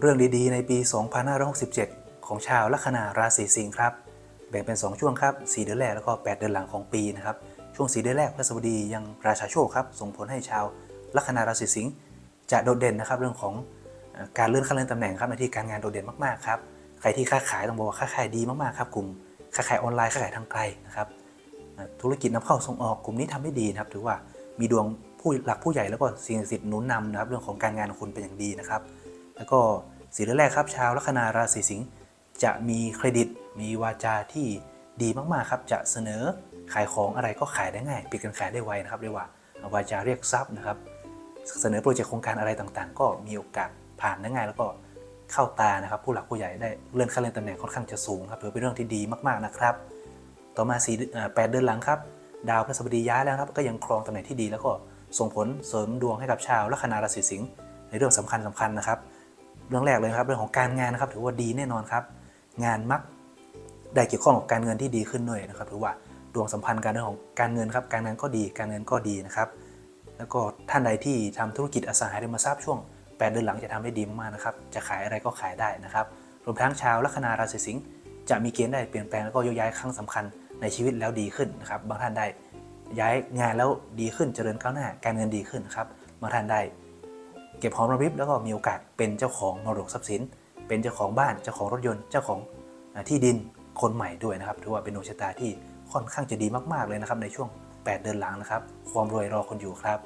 เรื่องดีๆ ในปี 2567 ของชาวลัคนาราศีสิงห์ครับ แบ่งเป็น 2 ช่วงครับ 4 เดือนแรกแล้วก็ 8 เดือนหลังของปีนะครับ ช่วง 4 เดือนแรกพระสบดียังราชาโชคครับ ส่งผลให้ชาวลัคนาราศีสิงห์จะโดดเด่นนะครับ เรื่องของการเลื่อนขั้นเลื่อนตำแหน่งครับในที่การงานโดดเด่นมากๆครับ ใครที่ค้าขายต้องบอกว่าค้าขายดีมากๆครับกลุ่มค้าขายออนไลน์ค้าขายทางไกลนะครับ ธุรกิจนำเข้าส่งออกกลุ่มนี้ทำได้ดีนะครับ ถือว่ามีดวงผู้หลักผู้ใหญ่แล้วก็สิ่งศักดิ์สิทธิ์หนุนนำนะครับ เรื่องของการงานของคุณเป็นอย่างดีนะครับ แล้วก็สีเดือแรกครับ ชาวลัคนาราศีสิงห์จะมีเครดิต มีวาจาที่ดีมากๆครับจะเสนอขายของอะไรก็ขายได้ง่ายปิดการขายได้ไวนะครับเรียกว่าวาจาเรียกทรัพย์นะครับ เสนอโปรเจกต์โครงการอะไรต่างๆ ก็มีโอกาสผ่านได้ง่าย แล้วก็เข้าตานะครับ ผู้หลักผู้ใหญ่ได้เลื่อนขั้นเลื่อนตำแหน่งค่อนข้างจะสูงครับถือเป็นเรื่องที่ดีมากๆนะครับ ต่อมา4เอ่อ8เดือนหลังครับ ดาวพฤหัสบดีย้ายแล้วครับ ก็ยังครองตำแหน่งที่ดี แล้วก็ส่งผลเสริมดวงให้กับชาวลัคนาราศีสิงห์ในเรื่องสำคัญสคัญๆนะครับ เรื่องแรกเลยครับเรื่องของการงานนะครับ ถือว่าดีแน่นอนครับ งานมักได้เกี่ยวข้องกับการเงินที่ดีขึ้นด้วยนะครับถือว่าดวงสัมพันธ์การเรื่องของการเงินครับ การงานก็ดีการเงินก็ดีนะครับ แล้วก็ท่านใดที่ทำธุรกิจอสังหาริมทรัพย์ช่วง 8 เดือนหลังจะทำได้ดีมากๆนะครับ จะขายอะไรก็ขายได้นะครับ รวมทั้งชาวลัคนาราศีสิงห์จะมีเกณฑ์ได้เปลี่ยนแปลงแล้วก็ย้ายครั้งสำคัญในชีวิตแล้วดีขึ้นนะครับ บางท่านได้ย้ายงานแล้วดีขึ้นเจริญก้าวหน้า การเงินดีขึ้นนะครับบางท่านได้ เก็บหอมรอมริบแล้วก็มีโอกาสเป็นเจ้าของมรดกทรัพย์สิน เป็นเจ้าของบ้านเจ้าของรถยนต์เจ้าของที่ดินคนใหม่ด้วยนะครับถือว่าเป็นดวงชะตาที่ค่อนข้างจะดีมากๆเลยนะครับในช่วง 8 เดือนหลังนะครับ ความรวยรอคนอยู่ครับ